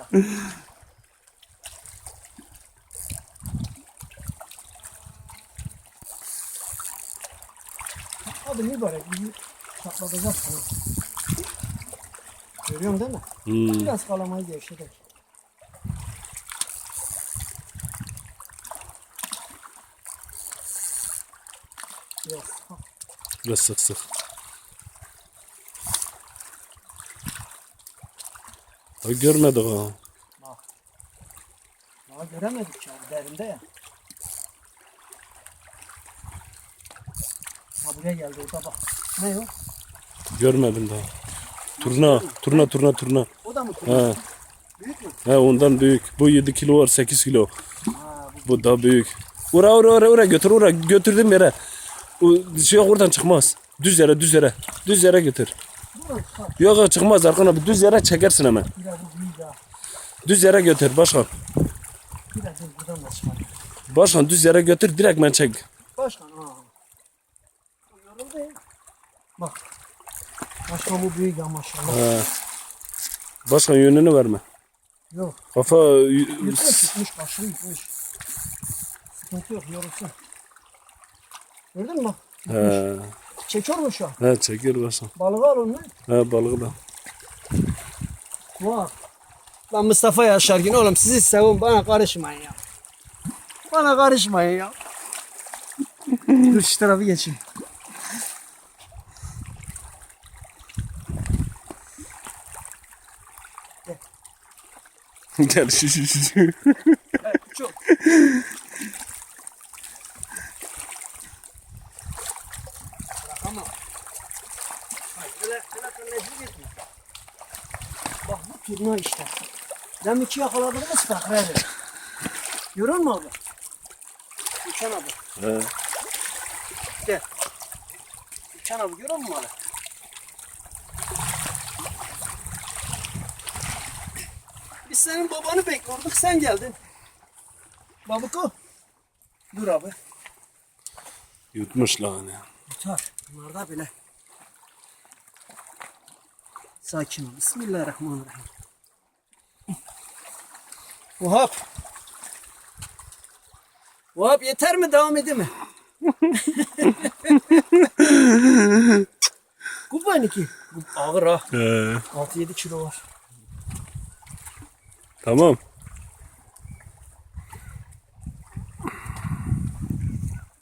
olacak. Abi mübarek bizi patlatacak sana. Görüyorsun değil mi? Hmm. Biraz kalamayı gevşetek. Ve sık sık. Ha, görmedik ha. Bak. Daha göremedik ya derinde ya. Ha buraya geldi orada bak. Ne o? Görmedim daha. Turna, turna, turna, turna. O da mı? Ha, Büyük mü? ha ondan büyük. Bu 7 kilo var, 8 kilo. Ha bu Bu daha büyük. Ura ura ura ura götür ura götürdüm yere. O şey oradan çıkmaz. Düz yere düz yere. Düz yere götür. Ha, Yok çıkmaz Erkan abi düz yere çekersin hemen. Düz yere götür başkan. Başkan düz yere götür direkt ben çek. Başkan ha. Bak. Başkan bu büyük ya maşallah. Ha. Başkan yönünü verme. Yok. Kafa Yutmuş yutmuş başını yutmuş. Sıkıntı yok yorulsun. Gördün mü? He, Çekiyor mu şu an? he çekir başkan. Balığı al onu. He balığı da. Vay. Lan Mustafa Yaşargin oğlum sizi sevin bana karışmayın ya. Bana karışmayın ya. Dur şu tarafı geçeyim. Gel şu şu şu. çok. Bırakamam. Hayır, öyle, öyle kaleci gitme. Bak bu turna işte. Demin ki yakaladığımız takrari. Görüyor musun abi? Uçan abi. He. Gel. Uçan abi görüyor musun abi? Biz senin babanı bekliyorduk sen geldin. Babuko. Dur abi. Yutmuş lan ya. Tutar. Bunlar da böyle. Sakin ol. Bismillahirrahmanirrahim. Vahap. Vahap yeter mi? Devam edeyim mi? Bu aynı ki. Bu ağır ha. He. 6-7 kilo var. Tamam.